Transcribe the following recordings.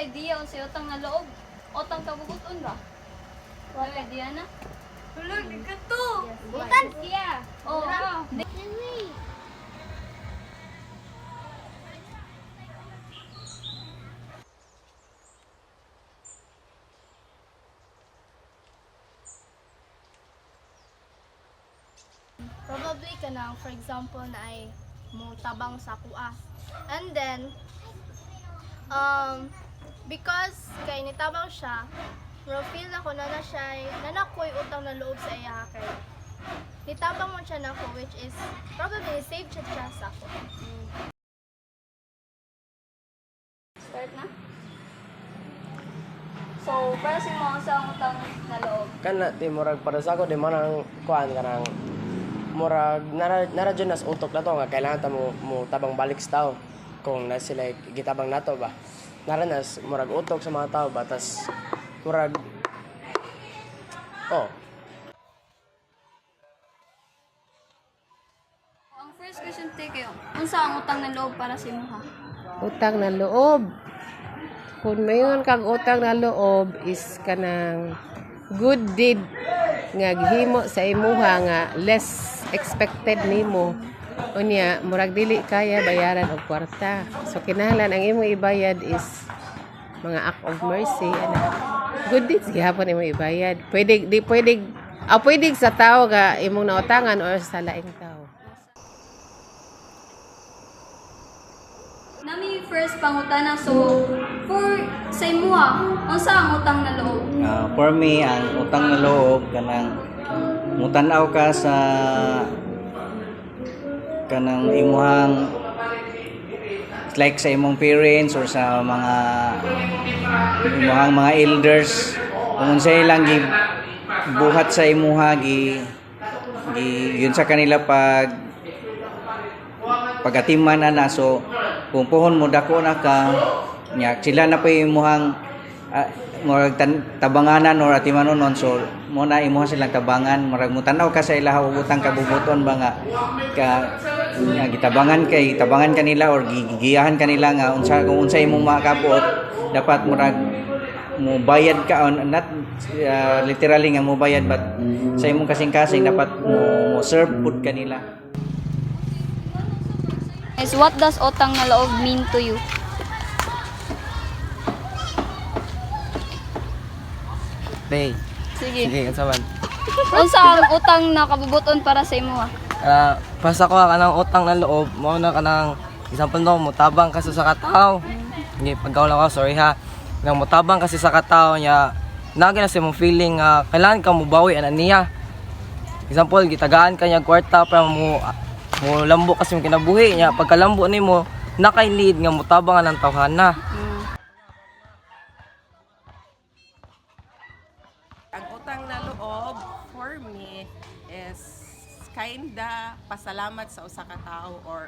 Idea kung sa utang na loob. Utang kabubuton ba? Wala idea na? Wala, di ka to! Butan siya! Oo. Oh, Probably ka na, for example, na ay mo tabang sa kuha. And then, um, because kay nitabang siya, pero feel ako na na siya, ay- na nakoy utang na loob sa iya kay nitabang mo siya na ko, which is probably save siya siya sa ako. Start na? So, para sa mga sa utang na loob. Kana di murag para sa ako di man ang kuan kanang murag nara nara dyan nas utok na to nga kailangan ta mo, mo tabang balik sa tao kung na sila gitabang nato ba nara nas murag utok sa mga tao ba tas murag oh Ang first question take kayo, unsa ang utang na loob para sa imo ha? Utang na loob. Kung mayon kag utang na loob is kanang good deed nga gihimo sa imuha nga less expected nimo. Unya, murag dili kaya bayaran og kwarta. So kinahanglan ang imo ibayad is mga act of mercy ana. Good deeds gihapon imo ibayad. Pwede di pwede ah, pwede sa tao nga imong nautangan or sa laing tao. Nami first pangutana so for sa imo ha, unsa ang utang na loob? Ah, for me, ang utang na loob kanang mutanaw ka sa kanang imuhang like sa imong parents or sa mga imuhang mga elders. Kung unsay lang gi buhat sa imuha gi, gi yun sa kanila pag pagatiman ana so kung puhon mo dako na ka nya sila na pa imuhang uh, murag tabanganan or atimanon nun so mo na imuha silang tabangan murag mo tanaw ka sa ila utang kabubuton ba nga ka nga gitabangan kay tabangan kanila or gigiyahan kanila nga unsa kung unsa imong makapot dapat murag mo bayad ka on not uh, literally nga mo bayad but sa imong kasing-kasing dapat mo, mo serve food kanila Is what does utang na loob mean to you? Bay Sige. sige unsa man? Unsa ang utang na kabubuton para sa imo ha? Ah, basta ko kanang utang na loob mo na kanang example no mutabang kasi sa katao hindi pagkaw lang ako sorry ha. Nang mutabang kasi sa katao niya nagin na sa mong feeling nga kailangan ka mo bawi ana niya. Example gitagaan ka niya kwarta para mo mo lambo kasi mo kinabuhi niya. Pagkalambo nimo nakay need nga mutabang ng tawhana pasalamat sa usa ka tao or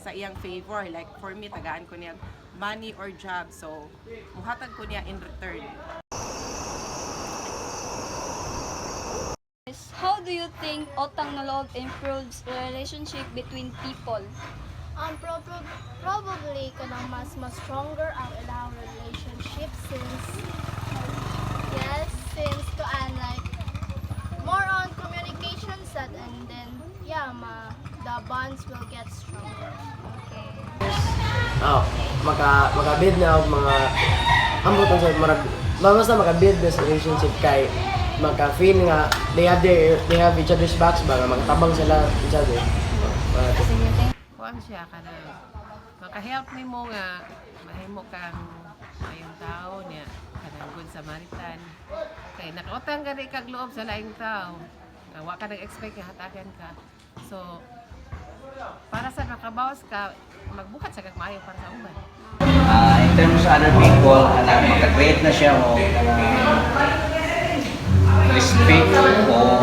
sa iyang favor. Like for me, tagaan ko niya money or job. So, muhatag ko niya in return. How do you think utang na loob improves the relationship between people? Um, prob- probably ka na mas mas stronger ang ilang relationship since yes, since to and like more on communication set and then yeah, ma the bonds will get stronger. Okay. Oh maka maka-build na og mga ambot sa marag maka-build na sa relationship kay maka-feel nga they have their they have each other's backs ba nga magtabang sila each other. Mga- Kuan siya ka na maka-help nimo nga mahimo kang mayong tao niya kanang good Samaritan. Kay nakautang gani kag loob sa laing tao. Nga wa ka nag-expect nga hatagan ka. So para sa makabawas ka, magbuhat sa kag maayo para sa uban. Ah, in terms of other people, anak makakreate na siya o respect o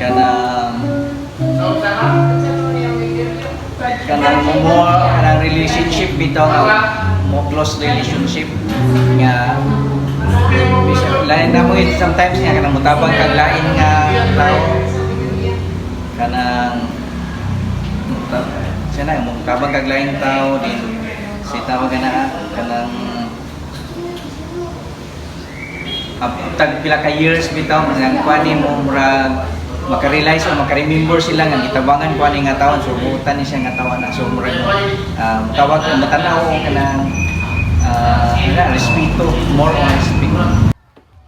kanang kanang mo more kanang relationship bitaw mo close relationship nga lain na mo it sometimes nga kanang mutabang kag lain nga tao kanang siya na mutabang kag lain tao din si tawag ka na kanang tag pila ka years bitaw nang kwani mo murag maka-realize o maka-remember sila nga gitabangan ko ani nga tawon so buutan ni siya nga tawa na so murag um, tawag ko matanaw o kanang uh, respeto more on respect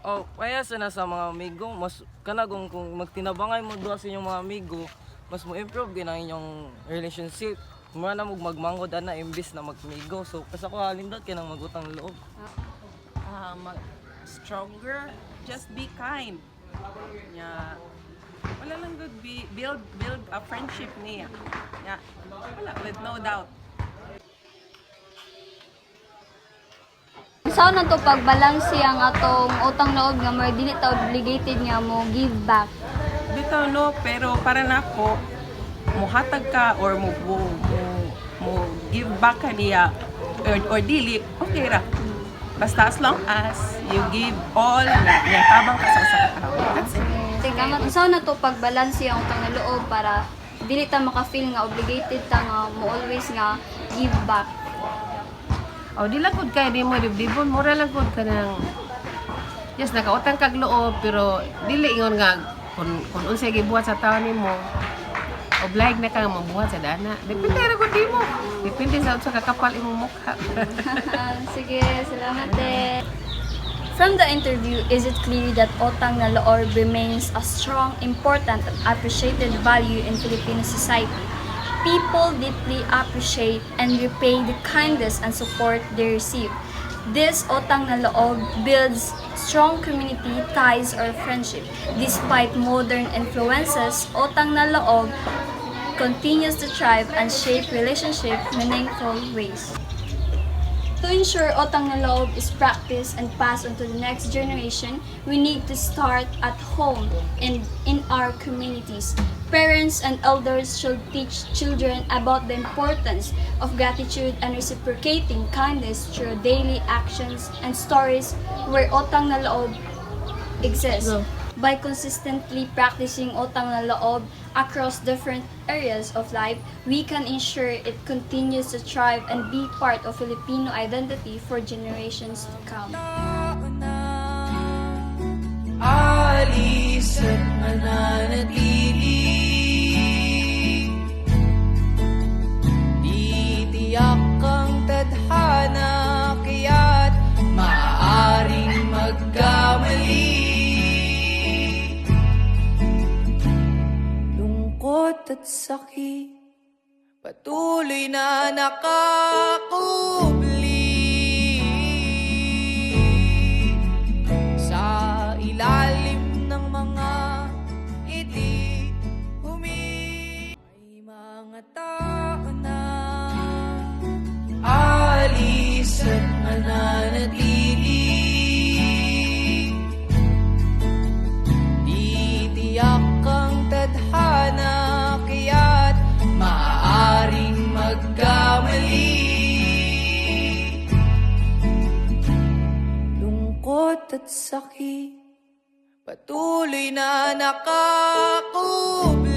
Oh, kaya sa nasa mga amigo, mas kanagong kung magtinabangay mo duha sa inyong mga amigo, mas mo improve gyud ang inyong relationship. Mura na mog magmangod ana imbis na magmigo. So kasa ko halindot kay nang magutang loob. Ah, mag- stronger, just be kind. Yeah. Wala lang good be build build a friendship niya. Yeah. Wala with no doubt. Saan na to pagbalanse ang atong utang loob nga more dili ta obligated nga mo give back. Bitaw no, pero para nako muhatag ka or mo mo, mo, mo give back ka niya or, or dili, okay ra. Basta as long as you give all na yung tabang ka sa usa ka tao. That's it. Saan na to pagbalanse ang utang na loob para dili ta maka-feel nga obligated ta nga mo always nga give back. O di lang gud kay di mo dibdibon, mura lang gud ka nang Yes, nakautang kag loob pero dili ingon nga kung kung unsay gibuhat sa taon nimo oblige na ka nga mabuhat sa dana. Depende ra gud mo. Depende sa unsa kakapal imong mukha. Sige, salamat eh. From the interview, is it clear that utang na loob remains a strong, important, and appreciated value in Filipino society? People deeply appreciate and repay the kindness and support they receive. This utang na loob builds strong community ties or friendship. Despite modern influences, utang na loob continues to thrive and shape relationship meaningful ways. To ensure utang na loob is practiced and passed on to the next generation, we need to start at home and in our communities. Parents and elders should teach children about the importance of gratitude and reciprocating kindness through daily actions and stories where utang na loob exists. By consistently practicing utang na loob across different areas of life, we can ensure it continues to thrive and be part of Filipino identity for generations to come. At sakit. Patuloy na nakakubli. Sa ilalim ng mga ngiti humi May mga tao sakit Patuloy na nakakubli